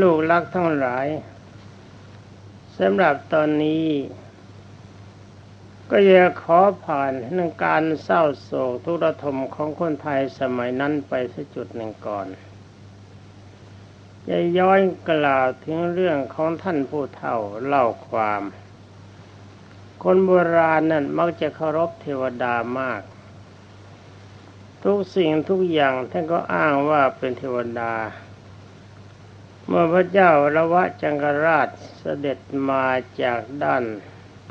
ลูกรักทั้งหลายสำหรับตอนนี้ ก็อยากขอผ่านเรื่องการเศร้าโศกทุรทมของคนไทยสมัยนั้นไปสักจุดหนึ่งก่อนจะย้อนกล่าวถึงเรื่องของท่านผู้เฒ่าเล่าความ คนโบราณนั้นมักจะเคารพเทวดามาก ทุกสิ่งทุกอย่างท่านก็อ้างว่าเป็นเทวดา เมื่อพระเจ้าละวะจังกราชเสด็จมาจากด้าน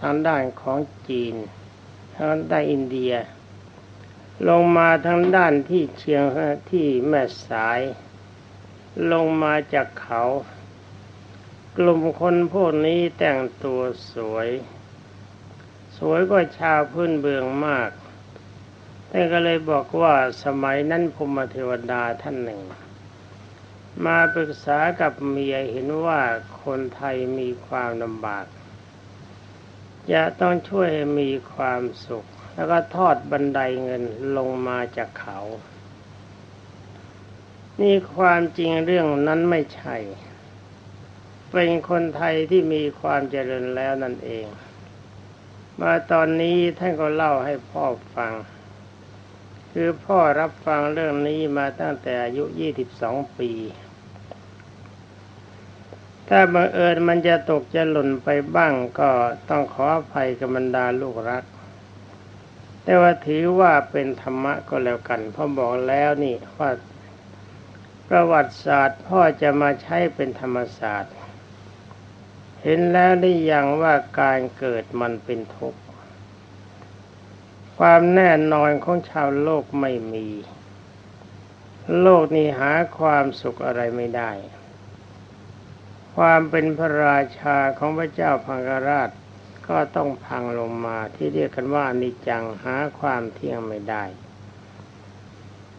ทางด้านของจีนทางด้านอินเดีย ลงมาทางด้านที่เชียงที่แม่สาย ลงมาจากเขา กลุ่มคนพวกนี้แต่งตัวสวย สวยกว่าชาวพื้นเบืองมากแต่ก็เลยบอกว่าสมัยนั้นพมเทวดาท่านหนึ่ง มาปรึกษากับเมียเห็นว่าคนไทยมีความลำบาก จะต้องช่วยมีความสุข แล้วก็ทอดบันไดเงินลงมาจากเขา นี่ความจริงเรื่องนั้นไม่ใช่ เป็นคนไทยที่มีความเจริญแล้วนั่นเอง มาตอนนี้ท่านก็เล่าให้พ่อฟัง คือพ่อรับฟังเรื่องนี้มาตั้งแต่อายุ 22 ปี ถ้าบังเอิญมันจะตกจะหล่นไปบ้างก็ต้องขออภัยกับบรรดาลูกรัก แต่ว่าถือว่าเป็นธรรมะก็แล้วกันพ่อบอกแล้วนี่ว่าประวัติศาสตร์พ่อจะมาใช้เป็นธรรมศาสตร์ เห็นแล้วได้ยังว่าการเกิดมันเป็นทุกข์ความแน่นอนของชาวโลกไม่มี โลกนี้หาความสุขอะไรไม่ได้ ความเป็นพระราชาของพระเจ้าพังกราช ก็ต้องพังลงมาที่เรียกกันว่านิจังหาความเที่ยงไม่ได้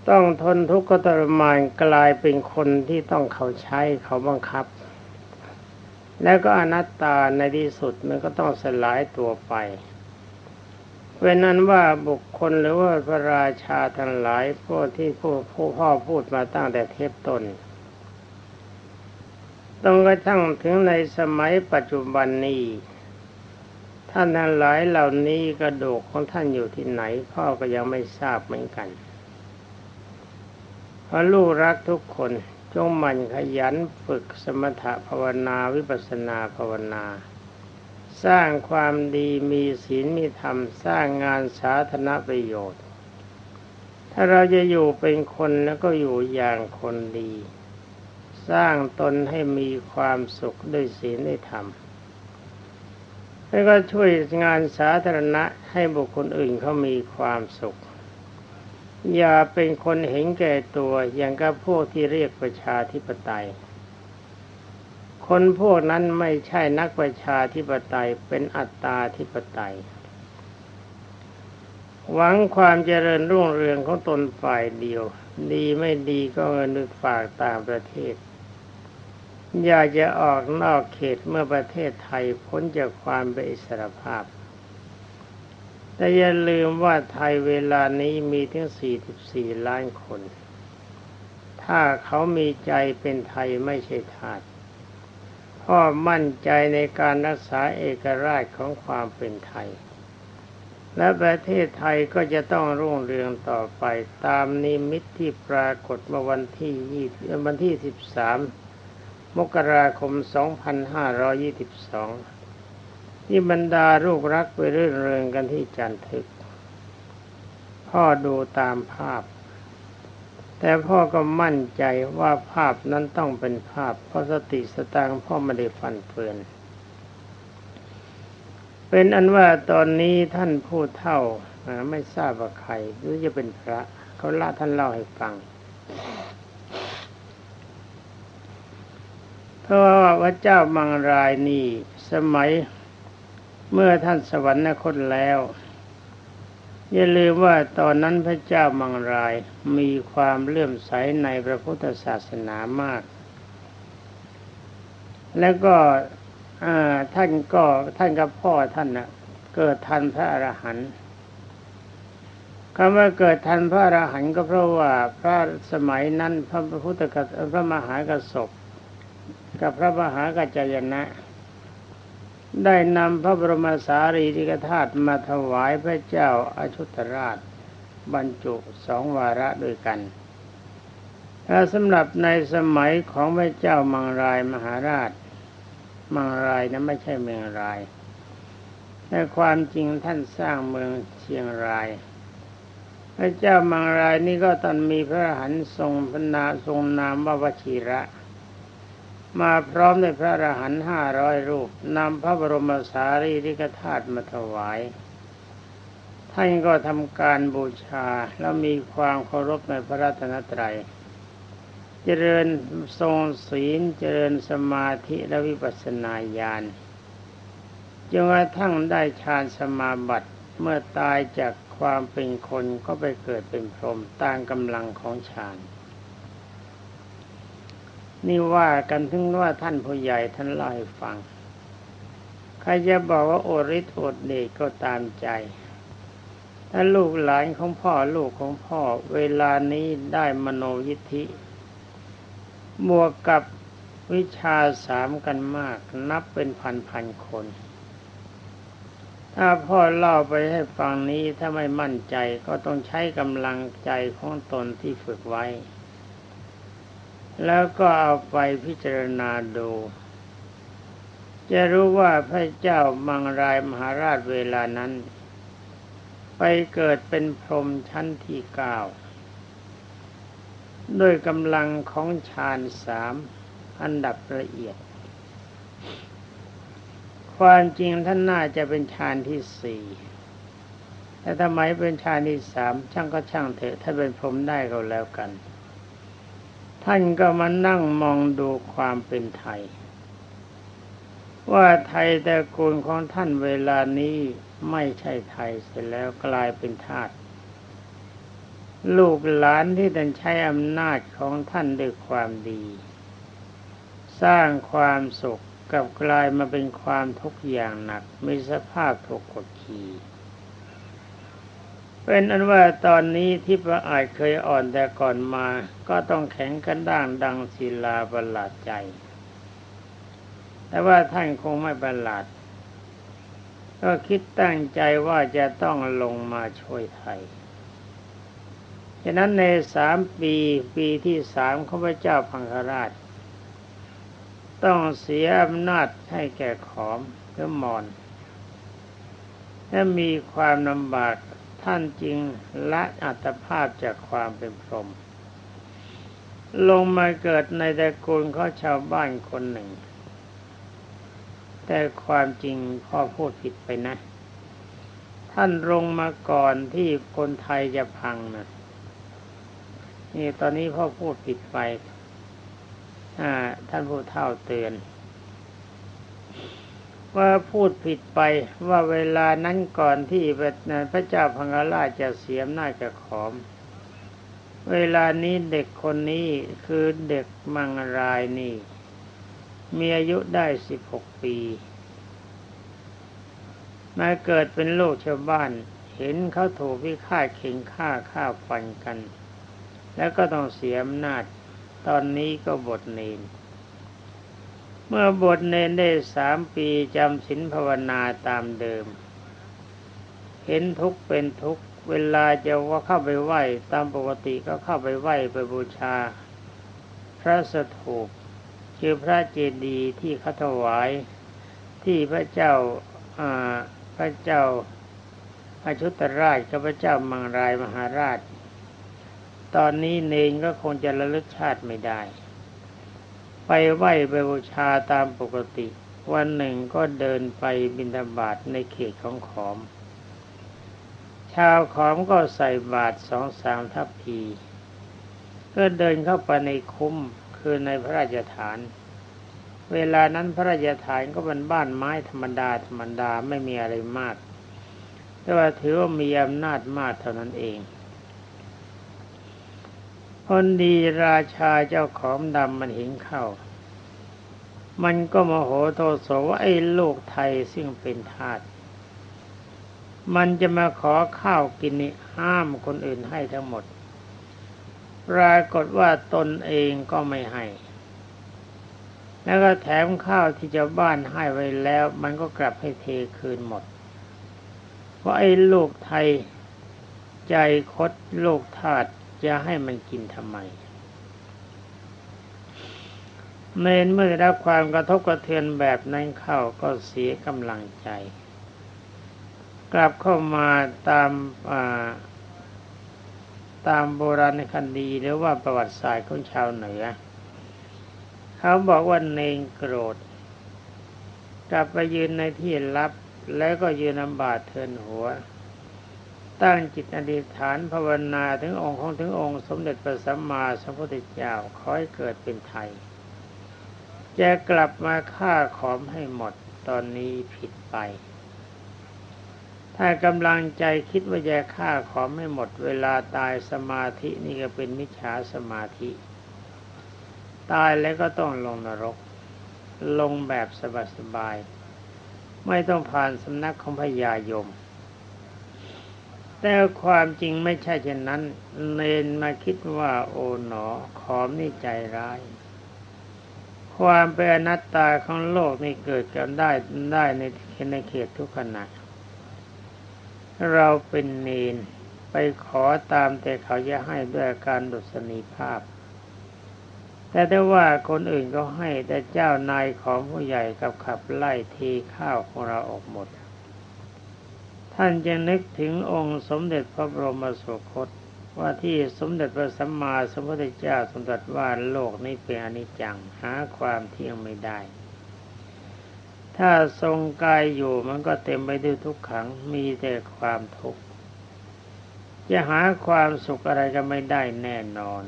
ต้องทนทุกข์ก็ทรมานกลายเป็นคนที่ต้องเขาใช้เขาบังคับ แล้วก็อนัตตาในที่สุดมันก็ต้องสลายตัวไปเป็นนั้นว่าบุคคลหรือว่าพระราชาทั้งหลายพวกที่ผู้ผู้พ่อพูดมาตั้งแต่เทพต้น ต้องกระทั่งถึงในสมัยปัจจุบันนี้ ท่านทั้งหลายเหล่านี้กระดูกของท่านอยู่ที่ไหน พ่อก็ยังไม่ทราบเหมือนกันเพราะลูกรักทุกคนจงหมั่นขยันฝึกสมถะภาวนาวิปัสสนาภาวนา สร้างความดีมีศีลมีธรรม สร้างงานสาธารณประโยชน์ ถ้าเราจะอยู่เป็นคนแล้วก็อยู่อย่างคนดี สร้างตนให้มีความสุขด้วยศีลด้วยธรรม แล้วก็ช่วยงานสาธารณะให้บุคคลอื่นเขามีความสุข อย่าเป็นคนเห็นแก่ตัวอย่างกับพวกที่เรียกประชาธิปไตย คนพวกนั้นไม่ใช่นักประชาธิปไตยเป็นอัตตาธิปไตย หวังความเจริญรุ่งเรืองของตนฝ่ายเดียวดีไม่ดีก็เงินนึกฝากต่างประเทศ อยากจะออกนอกเขตเมื่อประเทศไทยพ้นจากความเป็นอิสรภาพ แต่อย่าลืมว่าไทยเวลานี้มีถึง 44 ล้านคน ถ้าเขามีใจเป็นไทยไม่ใช่ทาสพ่อมั่นใจในการรักษาเอกราชของความเป็นไทย และประเทศไทยก็จะต้องรุ่งเรืองต่อไปตามนิมิตที่ปรากฏเมื่อวันที่20วันที่13ม มกราคม 2522 ที่บรรดาลูกรักไปเรื่นเริงกันที่จันทึก พ่อดูตามภาพ แต่พ่อก็มั่นใจว่าภาพนั้นต้องเป็นภาพ เพราะสติสตางพ่อไม่ได้ฟันเฟือน เป็นอันว่าตอนนี้ท่านผู้เท่าไม่ทราบว่าใครหรือจะเป็นพระ เขาละท่านเล่าให้ฟัง เพราะว่าพระเจ้ามังรายนี่สมัยเมื่อท่านสวรรคตแล้ว อย่าลืมว่าตอนนั้นพระเจ้ามังรายมีความเลื่อมใสในพระพุทธศาสนามาก แล้วก็ท่านก็ท่านกับพ่อท่านนะเกิดทันพระอรหันต์คำว่าเกิดทันพระอรหันต์ก็เพราะว่าพระสมัยนั้นพระพุทธกัพระมหากระสบ กับพระมหากัจจยนะ ได้นำพระบรมสารีริกธาตุมาถวายพระเจ้าอาชุตราช บรรจุสองวาระด้วยกันและสำหรับในสมัยของพระเจ้ามังรายมหาราช มังรายนะไม่ใช่เมืองรายแต่ความจริงท่านสร้างเมืองเชียงราย พระเจ้ามังรายนี่ก็ตอนมีพระหันทรงพนาทรงนามว่าวชิระ มาพร้อมด้วยพระอรหันต์ห้าร้อยรูปนำพระบรมสารีริกธาตุมาถวาย ท่านก็ทำการบูชาแล้วมีความเคารพในพระรัตนตรัย เจริญทรงศีลเจริญสมาธิและวิปัสสนาญาณจนกระทั่งได้ฌานสมาบัติเมื่อตายจากความเป็นคนก็ไปเกิดเป็นพรหมตามกำลังของฌาน นี่ว่ากันถึงว่าท่านผู้ใหญ่ท่านเล่าให้ฟัง ใครจะบอกว่าโอริสโอดเดชก็ตามใจ ถ้าลูกหลานของพ่อลูกของพ่อ เวลานี้ได้มโนยิทธิบวกกับวิชาสามกันมาก นับเป็นพันพันคน ถ้าพ่อเล่าไปให้ฟังนี้ถ้าไม่มั่นใจก็ต้องใช้กำลังใจของตนที่ฝึกไว้ แล้วก็เอาไปพิจารณาดู จะรู้ว่าพระเจ้ามังรายมหาราชเวลานั้น ไปเกิดเป็นพรหมชั้นที่เก้าด้วยกำลังของฌานสามอันดับละเอียด ความจริงท่านน่าจะเป็นฌานที่สี่แต่ทำไมเป็นฌานที่สามช่างก็ช่างเถอะ ถ้าเป็นผมได้ก็แล้วกัน ท่านก็มานั่งมองดูความเป็นไทย ว่าไทยแต่กูลของท่านเวลานี้ไม่ใช่ไทยเสร็จแล้วกลายเป็นทาสลูกหลานที่ท่านใช้อำนาจของท่านด้วยความดี สร้างความสุขกับกลายมาเป็นความทุกข์อย่างหนักมีสภาพถูกกดขี่ เป็นอันว่าตอนนี้ที่พระอาจเคยอ่อนแต่ก่อนมา ก็ต้องแข็งกันด้างดังศิลาประหลาดใจ แต่ว่าท่านคงไม่ประหลาด ก็คิดตั้งใจว่าจะต้องลงมาช่วยไทยฉะนั้นในสามปีปีที่สามข้าพเจ้าพังคราช ต้องเสียอำนาจให้แก่ขอมหรือมอนถ้ามีความลำบาก ท่านจริงละอัตภาพจากความเป็นพรหมลงมาเกิดในตระกูลเขาชาวบ้านคนหนึ่ง แต่ความจริงพ่อพูดผิดไปนะ ท่านลงมาก่อนที่คนไทยจะพังนะนี่ตอนนี้พ่อพูดผิดไปท่านผู้เฒ่าเตือน ว่าพูดผิดไปว่าเวลานั้นก่อนที่พระเจ้าพังกราชจะเสียมหน้าจะขอม เวลานี้เด็กคนนี้คือเด็กมังรายนี่ มีอายุได้สิบหกปี มาเกิดเป็นโลกชาวบ้าน เห็นเขาถูกพิฆาตเข่งฆ่าฆ่าฟันกัน แล้วก็ต้องเสียอำนาจตอนนี้ก็บทเนน เมื่อบทเนนได้สามปีจำศีลภาวนาตามเดิม เห็นทุกเป็นทุกเวลาจะว่าเข้าไปไหว้ ตามปกติก็เข้าไปไหว้ไปบูชา พระสถูปคือพระเจดีย์ที่เขาถวาย ที่พระเจ้าพระเจ้าอาชุตราชกับพระเจ้ามังรายมหาราช ตอนนี้เนงก็คงจะระลึกชาติไม่ได้ ไปไหว้ไปบูชาตามปกติ วันหนึ่งก็เดินไปบิณฑบาตในเขตของขอม ชาวขอมก็ใส่บาตรสองสามทัพพีก็เดินเข้าไปในคุ้มคือในพระราชฐาน เวลานั้นพระราชฐานก็เป็นบ้านไม้ธรรมดาธรรมดาไม่มีอะไรมาก แต่ว่าถือว่ามีอำนาจมากเท่านั้นเอง คนดีราชาเจ้าของดำมันเห็นเข้า มันก็โมโหโทโสว่าไอ้ลูกไทยซึ่งเป็นทาสมันจะมาขอข้าวกินนี่ห้ามคนอื่นให้ทั้งหมด ปรากฏว่าตนเองก็ไม่ให้ แล้วก็แถมข้าวที่เจ้าบ้านให้ไว้แล้ว มันก็กลับให้เทคืนหมด เพราะไอ้ลูกไทยใจคดลูกทาต จะให้มันกินทำไมเมนเมื่อได้รับความกระทบกระเทือนแบบนั้นเข้าก็เสียกำลังใจ กลับเข้ามาตามตามโบราณคดีหรือว่าประวัติศาสตร์ของชาวเหนือ เขาบอกว่าเนงโกรธ กลับไปยืนในที่ลับแล้วก็ยืนนำบาดเทินหัว ตั้งจิตอธิษฐานภาวนาถึงองค์ของถึงองค์ สมเด็จพระสัมมาสัมพุทธเจ้าขอให้เกิดเป็นไทย จะกลับมาฆ่าขอมให้หมดตอนนี้ผิดไป ถ้ากำลังใจคิดว่าจะฆ่าขอมให้หมดเวลาตายสมาธินี่ก็เป็นมิจฉาสมาธิ ตายแล้วก็ต้องลงนรก ลงแบบสบายๆไม่ต้องผ่านสำนักของพญายม แต่ความจริงไม่ใช่เช่นนั้น เนนมาคิดว่าโอ๋หนอ ขอมนี่ใจร้าย ความเป็นอนัตตาของโลกนี่เกิดกันได้ได้ในในเขตทุกขณะ เราเป็นเนนไปขอตามแต่เขาจะให้ด้วยการดุษณีภาพ แต่ได้ว่าคนอื่นก็ให้แต่เจ้านายของผู้ใหญ่กับขับไล่ทีข้าวของเราออกหมด ท่านจะนึกถึงองค์สมเด็จพระบรมสุคตว่าที่สมเด็จพระสัมมาสัมพุทธเจ้าทรงตรัสว่าโลกนี้เป็นอนิจจังหาความเที่ยงไม่ได้ ถ้าทรงกายอยู่มันก็เต็มไปด้วยทุกขังมีแต่ความทุกข์จะหาความสุขอะไรก็ไม่ได้แน่นอน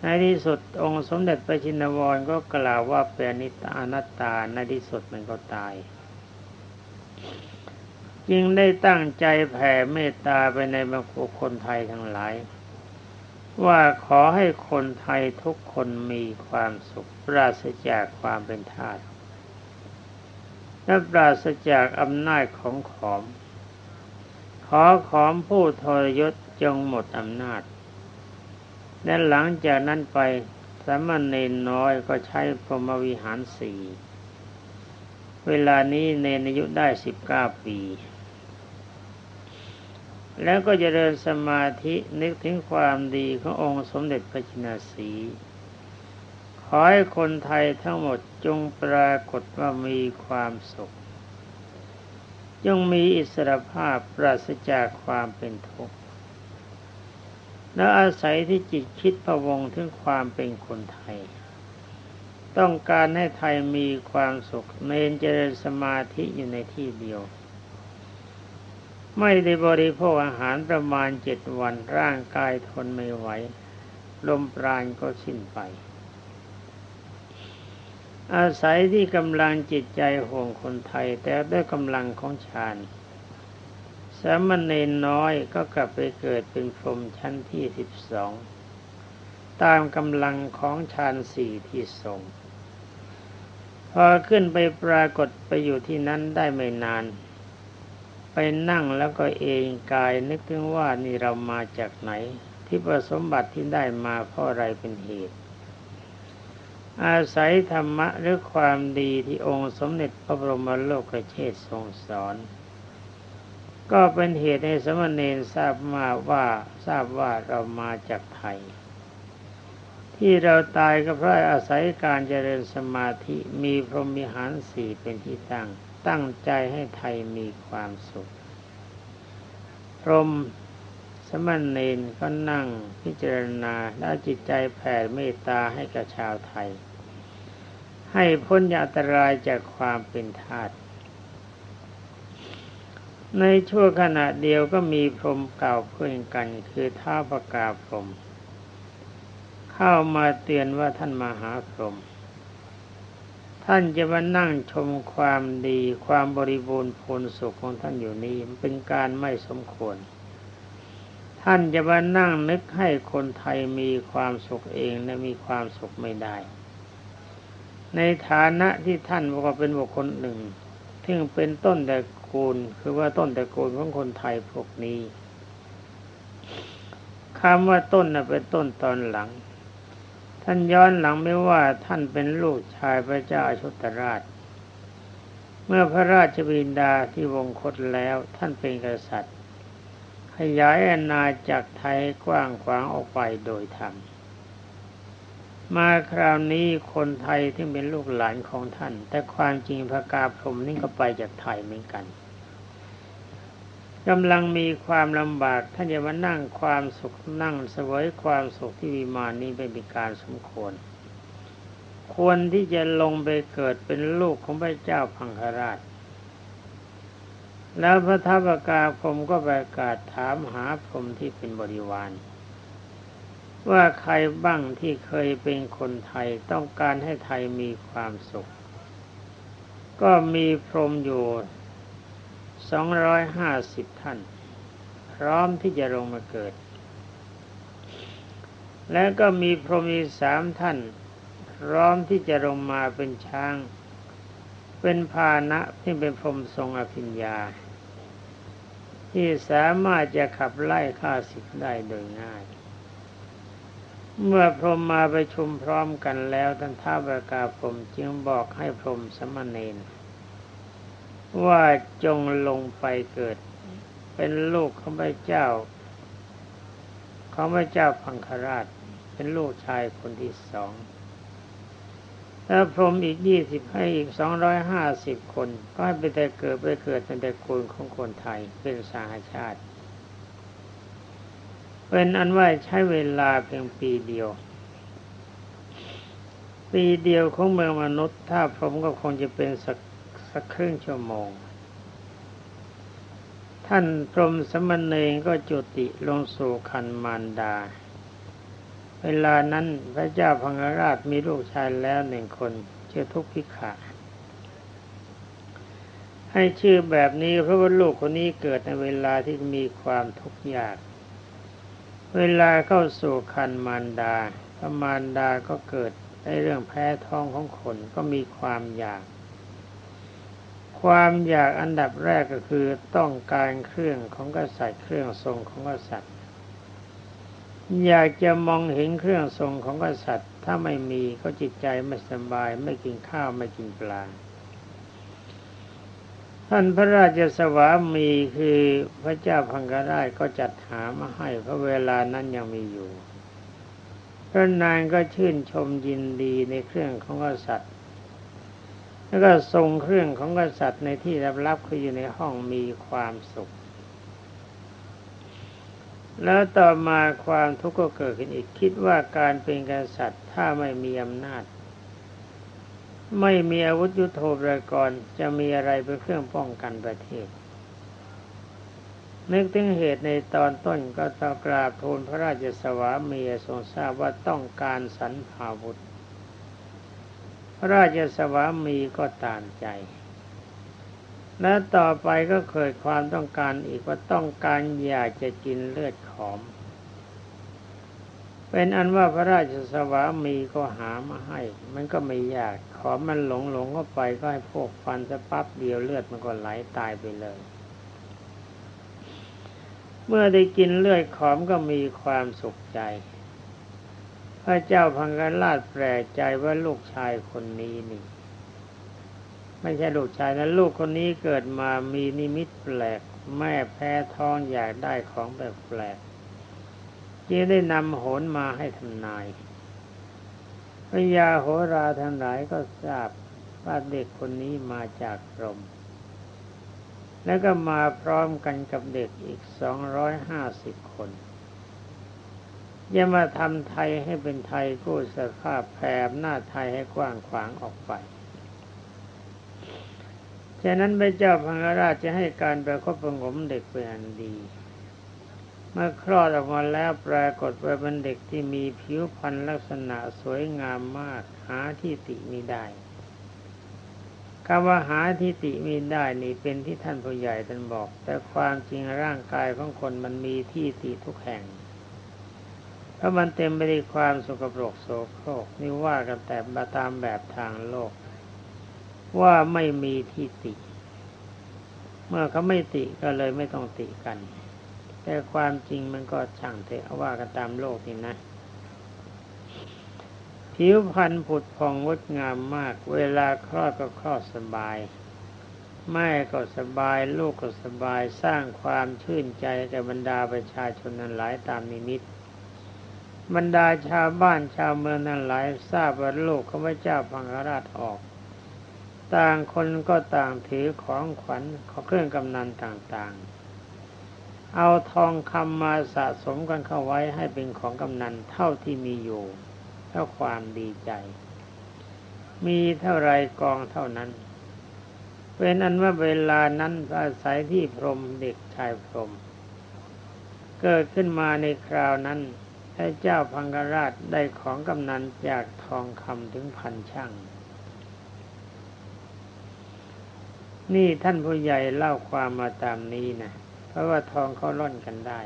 ในที่สุดองค์สมเด็จพระชินวรก็กล่าวว่าเป็นอนิจตานัตตาในที่สุดมันก็ตาย จึงได้ตั้งใจแผ่เมตตาไปในบรรคุคนไทยทั้งหลาย ว่าขอให้คนไทยทุกคนมีความสุขปราศจากความเป็นทาสและปราศจากอำนาจของขอม ขอขอมผู้ทรยศจงหมดอำนาจ และหลังจากนั้นไปสามเณรน้อยก็ใช้พรหมวิหารสี่เวลานี้เนนอายุได้สิบเก้าปี แล้วก็จะเริญสมาธินึกถึงความดีขององค์สมเด็จพระจินสี ขอให้คนไทยทั้งหมดจงปรากฏว่ามีความสุขจงมีอิสรภาพปราศจากความเป็นทุกข์และอาศัยที่จิตคิดพะวงถึงความเป็นคนไทย ต้องการให้ไทยมีความสุขเนนเจริญสมาธิอยู่ในที่เดียว ไม่ได้บริโภคอาหารประมาณเจ็ดวันร่างกายทนไม่ไหว ลมปราณก็สิ้นไป อาศัยที่กำลังจิตใจห่วงคนไทย แต่ด้วยกำลังของฌานสามเณรน้อยก็กลับไปเกิดเป็นพรหมชั้นที่สิบสองตามกำลังของฌานสี่ที่ทรงพอขึ้นไปปรากฏไปอยู่ที่นั้นได้ไม่นาน นั่งแล้วก็เองกายนึกถึงว่านี่เรามาจากไหน ที่ประสมบัติที่ได้มาเพราะอะไรเป็นเหตุ อาศัยธรรมะหรือความดีที่องค์สมเด็จพระบรมโลกเชษทรงสอน ก็เป็นเหตุให้สมณเณรทราบมาว่าทราบว่าเรามาจากไทยที่เราตายก็เพราะอาศัยการเจริญสมาธิมีพรหมิหารสี่เป็นที่ตั้ง ตั้งใจให้ไทยมีความสุข พรมสมณเณรก็นั่งพิจารณาแล้วจิตใจแผ่เมตตาให้กับชาวไทย ให้พ้นอันตรายจากความเป็นทาสในชั่วขณะเดียวก็มีพรมเก่าเพื่อนกัน คือท้าประกาพรม เข้ามาเตือนว่าท่านมหาพรหม ท่านจะมานั่งชมความดีความบริบูรณ์ผลสุขของท่านอยู่นี้เป็นการไม่สมควร ท่านจะมานั่งนึกให้คนไทยมีความสุขเองและมีความสุขไม่ได้ ในฐานะที่ท่านบอกว่าเป็นบุคคลหนึ่งที่เป็นต้นตระกูลคือว่าต้นตระกูลของคนไทยพวกนี้คำว่าต้นน่ะเป็นต้นตอนหลัง ท่านย้อนหลังไม่ว่าท่านเป็นลูกชายพระเจ้าชุตราช เมื่อพระราชบินดาที่วงคตแล้วท่านเป็นกษัตริย์ ขยายอาณาจักรไทยกว้างขวางออกไปโดยธรรมมาคราวนี้คนไทยที่เป็นลูกหลานของท่าน แต่ความจริงพระกาพรมนี่ก็ไปจากไทยเหมือนกัน กำลังมีความลำบากท่านจะมานั่งความสุขนั่งเสวยความสุขที่วิมานนี้เป็นการสมควร ควรที่จะลงไปเกิดเป็นลูกของพระเจ้าพังคราช แล้วพระทัพกาพรมก็ประกาศถามหาพรมที่เป็นบริวาร ว่าใครบ้างที่เคยเป็นคนไทยต้องการให้ไทยมีความสุข ก็มีพรมอยู่ สองร้อยห้าสิบท่าน พร้อมที่จะลงมาเกิด แล้วก็มีพรหมีสามท่าน พร้อมที่จะลงมาเป็นช้าง เป็นพาหนะที่เป็นพรหมทรงอภิญญา ที่สามารถจะขับไล่ข้าศึกได้โดยง่ายเมื่อพรหมมาไปชุมพร้อมกันแล้วท่านท้าวประกาพรหมจึงบอกให้พรหมสมณเณร ว่าจงลงไปเกิด เป็นลูกของพเจ้าของพเจ้าพังคราช เป็นลูกชายคนที่สองแล้วพรมอีกยี่สิบให้อีกสองร้อยห้าสิบคน ก็ให้ไปแต่เกิดไปเกิดในแต่คนของคนไทยเป็นสาชาติ เป็นอันว่าใช้เวลาเพียงปีเดียว ปีเดียวของเมืองมนุษย์ ถ้าพรมก็คงจะเป็นสัก สักครึ่งชั่วโมง ท่านพรหมสมณเณรก็จุติลงสู่คันมารดา เวลานั้นพระเจ้าพังราชมีลูกชายแล้วหนึ่งคนชื่อทุกพิขะให้ชื่อแบบนี้เพราะว่าลูกคนนี้เกิดในเวลาที่มีความทุกข์ยาก เวลาเข้าสู่คันมารดาพระมารดาก็เกิดในเรื่องแพ้ท้องของคนก็มีความอยาก ความอยากอันดับแรกก็คือต้องการเครื่องของกษัตริย์เครื่องทรงของกษัตริย์ อยากจะมองเห็นเครื่องทรงของกษัตริย์ ถ้าไม่มีก็จิตใจไม่สบาย ไม่กินข้าวไม่กินปลาท่านพระราชสวามีคือพระเจ้าพังกราชก็จัดหามาให้เพราะเวลานั้นยังมีอยู่พระนางก็ชื่นชมยินดีในเครื่องของกษัตริย์ แล้วก็ทรงเครื่องของกษัตริย์ในที่ลับๆคืออยู่ในห้องมีความสุข แล้วต่อมาความทุกข์ก็เกิดขึ้นอีกคิดว่าการเป็นกษัตริย์ถ้าไม่มีอำนาจ ไม่มีอาวุธยุโทโธปกรณ์จะมีอะไรเป็นเครื่องป้องกันประเทศ นึกถึงเหตุในตอนต้นก็ตกราบทูลพระราชสวามีทรงทราบว่าต้องการสรรพาวุธ ระราชสวามีก็ตามใจ และต่อไปก็เกิดความต้องการอีกว่าต้องการอยากจะกินเลือดขอม เป็นอันว่าพระราชสวามีก็หามาให้ มันก็ไม่ยาก ขอมมันหลงหลงเข้าไปก็ให้พวกฟันสะปั๊บเดียวเลือดมันก็ไหลาตายไปเลยเมื่อได้กินเลือดขอมก็มีความสุขใจ ระเจ้าพังกันราชแปลกใจว่าลูกชายคนนี้นี่ ไม่ใช่ลูกชายนะลูกคนนี้เกิดมามีนิมิตแปลก แม่แพ้ท้องอยากได้ของแบบแปลกจึงได้นำโหนมาให้ทำนายพญาโหราทั้งหลายก็ทราบว่าเด็กคนนี้มาจากรม แล้วก็มาพร้อมกันกับเด็กอีกสองร้อยห้าสิบคน อย่ามาทำไทยให้เป็นไทยกู้สภาพแผ่หน้าไทยให้กว้างขวางออกไป ฉะนั้นพระเจ้าพังราชจะให้การประคบประงมเด็กเป็นอันดี เมื่อคลอดออกมาแล้วปรากฏว่าเป็นเด็กที่มีผิวพรรณลักษณะสวยงามมากหาที่ติมีได้คำว่าหาที่ติมีได้นี่เป็นที่ท่านผู้ใหญ่ท่านบอก แต่ความจริงร่างกายของคนมันมีที่ติทุกแห่ง เพราะมันเต็มไปด้วยความสกปรกโสโครกนี่ว่ากันแต่มาตามแบบทางโลก ว่าไม่มีที่ติ เมื่อเขาไม่ติก็เลยไม่ต้องติกัน แต่ความจริงมันก็ช่างเถอะว่ากันตามโลกนี่นะผิวพรรณผุดผ่องงดงามมาก เวลาคลอดก็คลอดสบาย แม่ก็สบาย ลูกก็สบาย สร้างความชื่นใจแก่บรรดาประชาชนนั้นหลายตามนิมิต บรรดาชาวบ้านชาวเมืองนั้นหลายทราบว่าลูกของพระเจ้าพังคราชออก ต่างคนก็ต่างถือของขวัญของเครื่องกำนันต่างๆ เอาทองคำมาสะสมกันเข้าไว้ให้เป็นของกำนันเท่าที่มีอยู่เท่าความดีใจ มีเท่าไรกองเท่านั้นเป็นอันว่าเวลานั้นอาศัยที่พรหมเด็กชายพรหมเกิดขึ้นมาในคราวนั้น พระเจ้าพังกราชได้ของกำนันจากทองคำถึงพันช่างนี่ท่านผู้ใหญ่เล่าความมาตามนี้นะเพราะว่าทองเขาล่อนกันได้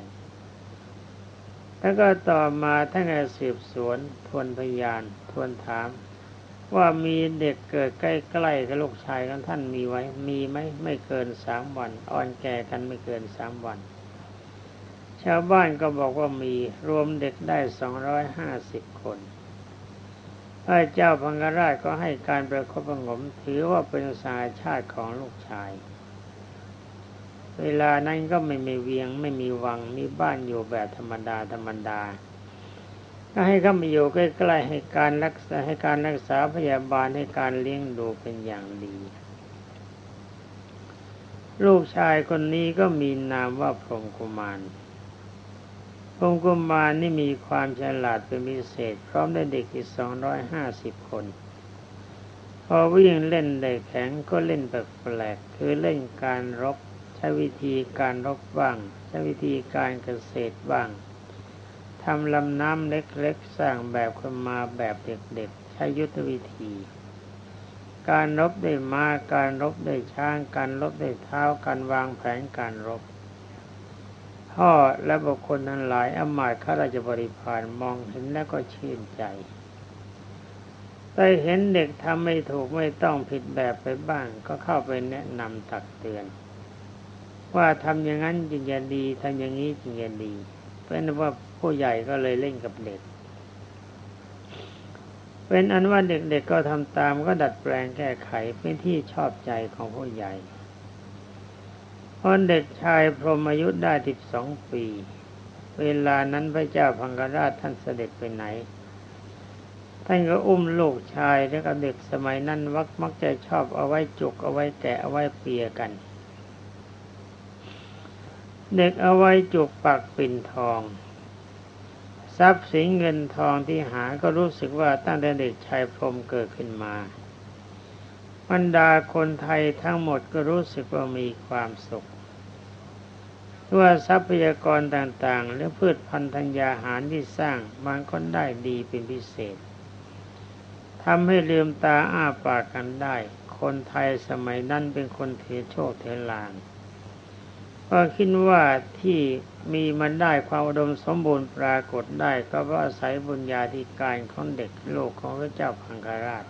แล้วก็ต่อมาท่านก็สืบสวน ทวนพยาน ทวนถาม ว่ามีเด็กเกิดใกล้ๆกับลูกชายของท่านมีไว้ มีไหมไม่เกินสามวัน อ่อนแก่กันไม่เกินสามวัน ชาวบ้านก็บอกว่ามีรวมเด็กได้สองร้อยห้าสิบคนพระเจ้าพังกราชก็ให้การประคบประงมถือว่าเป็นสาชาติของลูกชาย เวลานั้นก็ไม่มีเวียงไม่มีวังมีบ้านอยู่แบบธรรมดาธรรมดา ก็ให้เขามาอยู่ใกล้ๆให้การรักษาให้การรักษาพยาบาลให้การเลี้ยงดูเป็นอย่างดี ลูกชายคนนี้ก็มีนามว่าพรหมกุมาร พรมกุมารนี่มีความฉลาดเป็นพิเศษ พร้อมด้วยเด็กอีกสองร้อยห้าสิบคน พอวิ่งเล่นได้แข็งก็เล่นแปลกๆคือเล่นการรบใช้วิธีการรบบ้าง ใช้วิธีการเกษตรบ้างทำลำน้ำเล็กๆ สร้างแบบขึ้นมาแบบเด็กๆ ใช้ยุทธวิธี การรบด้วยมา้าการรบด้วยช้าง การรบด้วยเท้า การวางแผนการรบ พ่อและบุคคลนั้นหลายอมาตย์ข้าราชบริพารมองเห็นแล้วก็ชื่นใจแต่เห็นเด็กทำไม่ถูกไม่ต้องผิดแบบไปบ้าง ก็เข้าไปแนะนำตักเตือน ว่าทำอย่างนั้นจึงจะดีทำอย่างนี้จึงจะดีเป็นว่าผู้ใหญ่ก็เลยเล่นกับเด็กเป็นอันว่าเด็กๆก็ทำตามก็ดัดแปลงแก้ไขเป็นที่ชอบใจของผู้ใหญ่ พอเด็กชายพรหมอายุได้สิบสองปี เวลานั้นพระเจ้าพังกราชท่านเสด็จไปไหน ท่านก็อุ้มลูกชายแล้วก็เด็กสมัยนั้นวักมักจะชอบเอาไว้จุกเอาไว้แกะเอาไว้เปียกัน เด็กเอาไว้จุกปากปิ่นทอง ทรัพย์สินเงินทองที่หาก็รู้สึกว่าตั้งแต่เด็กชายพรหมเกิดขึ้นมา บรรดาคนไทยทั้งหมดก็รู้สึกว่ามีความสุขว่าทรัพยากรต่างๆหรือพืชพันธุ์ธัญญาหารที่สร้างบางคนได้ดีเป็นพิเศษทำให้ลืมตาอ้าปากกันได้ คนไทยสมัยนั้นเป็นคนเทโชคเทลางก็คิดว่าที่มีมันได้ความอุดมสมบูรณ์ปรากฏได้ ก็เพราะอาศัยบุญญาธิการของเด็กโลกของพระเจ้าพังคาราช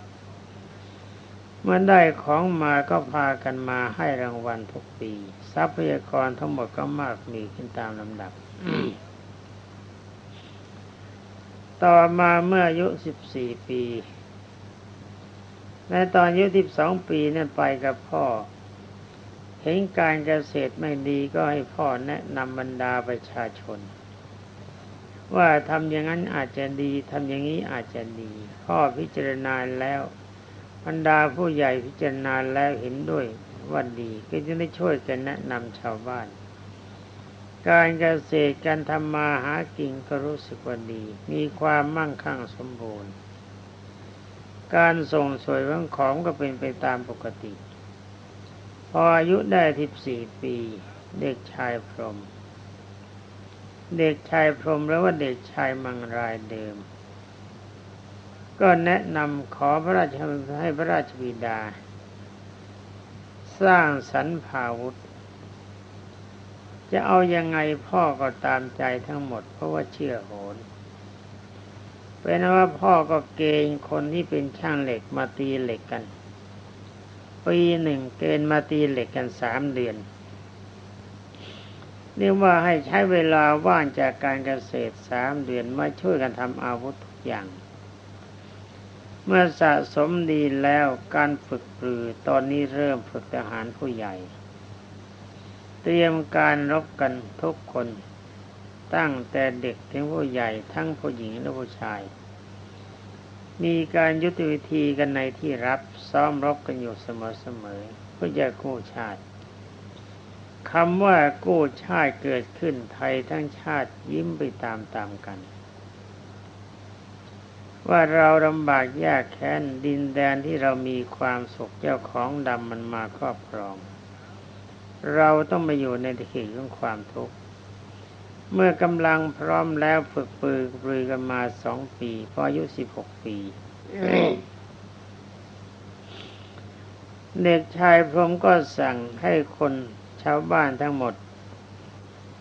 เมื่อได้ของมาก็พากันมาให้รางวัลทุกปี ทรัพยากรทั้งหมดก็มากมีขึ้นตามลำดับ ต่อมาเมื่ออายุสิบสี่ปี ในตอนอายุสิบสองปีนั่นไปกับพ่อ เห็นการเกษตรไม่ดีก็ให้พ่อแนะนำบรรดาประชาชนว่าทำอย่างนั้นอาจจะดีทำอย่างนี้อาจจะดี พ่อพิจารณาแล้ว บรรดาผู้ใหญ่พิจารณาแล้วเห็นด้วยว่าดีก็จะได้ช่วยกันแนะนำชาวบ้าน การเกษตรการทำมาหากินก็รู้สึกว่าดี มีความมั่งคั่งสมบูรณ์ การส่งสวยของของก็เป็นไปตามปกติ พออายุได้ทิบสี่ปี เด็กชายพรหมเด็กชายพรหมแล้วว่าเด็กชายมังรายเดิม ก็แนะนำขอพระราชให้พระราชบิดา สร้างสรรพาวุธ จะเอายังไงพ่อก็ตามใจทั้งหมด เพราะว่าเชื่อโหนเป็นว่าพ่อก็เกณฑ์คนที่เป็นช่างเหล็กมาตีเหล็กกันปีหนึ่งเกณฑ์มาตีเหล็กกันสามเดือนเรียกว่าให้ใช้เวลาว่างจากการเกษตรสามเดือนมาช่วยกันทำอาวุธทุกอย่าง เมื่อสะสมดีแล้วการฝึกปรือตอนนี้เริ่มฝึกทหารผู้ใหญ่ เตรียมการรบกันทุกคน ตั้งแต่เด็กถึงผู้ใหญ่ทั้งผู้หญิงและผู้ชาย มีการยุทธวิธีกันในที่รับซ้อมรบกันอยู่เสมอๆเพื่อจะกู้ชาติคำว่ากู้ชาติเกิดขึ้นไทยทั้งชาติยิ้มไปตามๆกัน ว่าเราลำบากยากแค้นดินแดนที่เรามีความสุขเจ้าของดำมันมาครอบครอง เราต้องมาอยู่ในเขตของความทุกข์เมื่อกำลังพร้อมแล้วฝึกปืนปรือกันมาสองปีพออายุสิบหกปี เด็กชายพรมก็สั่งให้คนชาวบ้านทั้งหมด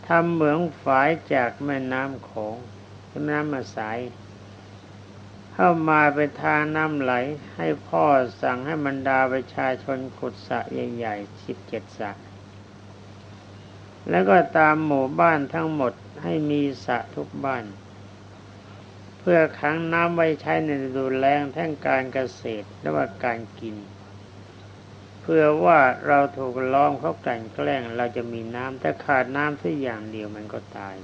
ทำเหมืองฝายจากแม่น้ำโขงแม่น้ำมาสาย เข้ามาไปทางน้ำไหล ให้พ่อสั่งให้บรรดาประชาชนขุดสระใหญ่ๆสิบเจ็ดสระแล้วก็ตามหมู่บ้านทั้งหมดให้มีสระทุกบ้าน เพื่อขังน้ำไว้ใช้ในฤดูแล้งทั้งการเกษตรและว่าการกิน เพื่อว่าเราถูกล้อมเขากลั่นแกล้งเราจะมีน้ำแต่ขาดน้ำสักอย่างเดียวมันก็ตาย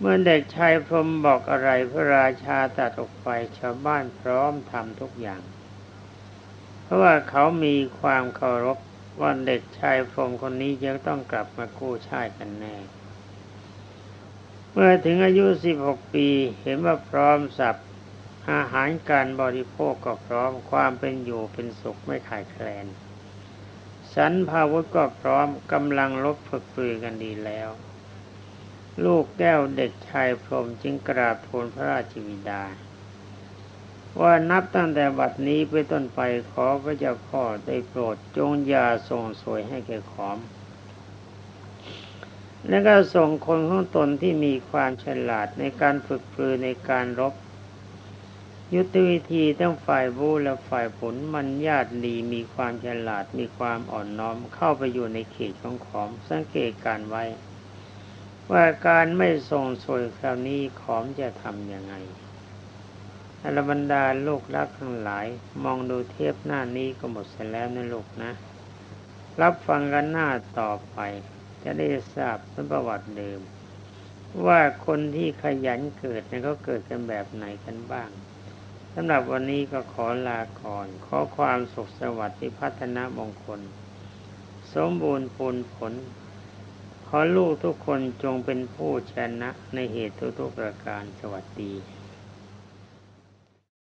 เมื่อเด็กชายพรมบอกอะไรพระราชาตัดออกไปชาวบ้านพร้อมทำทุกอย่าง เพราะว่าเขามีความเคารพว่าเด็กชายพรมคนนี้จะต้องกลับมากู้ชาติกันแน่ เมื่อถึงอายุ16ปีเห็นว่าพร้อมสับอาหารการบริโภคก็พร้อมความเป็นอยู่เป็นสุขไม่ขาดแคลนสันพาวุธก็พร้อมกำลังลบฝึกปือกันดีแล้ว ลูกแก้วเด็กชายพรหมจึงกราบทูลพระราชบิดา ว่านับตั้งแต่บัดนี้ไปต้นไปขอพระเจ้าพ่อได้โปรดจงยาส่งสวยให้แก่ขอม และก็ส่งคนของตนที่มีความฉลาดในการฝึกปรือในการรบ ยุทธวิธีทั้งฝ่ายบูและฝ่ายผลมันญาติดีมีความฉลาดมีความอ่อนน้อมเข้าไปอยู่ในเขตของขอมสังเกตการไว้ ว่าการไม่ส่งสวยคราวนี้ขอมจะทำยังไงอรบรรดาลูกรักทั้งหลาย มองดูเทปหน้านี้ก็หมดเสร็จแล้วนะลูกนะ รับฟังกันหน้าต่อไป จะได้ทราบเป็นประวัติเดิม ว่าคนที่ขยันเกิดเนี่ยเขาเกิดกันแบบไหนกันบ้างสำหรับวันนี้ก็ขอลาก่อน ขอความสุขสวัสดิ์พัฒนามงคล สมบูรณ์ผลผล ขอลูกทุกคนจงเป็นผู้ชนะในเหตุทุกๆประการสวัสดี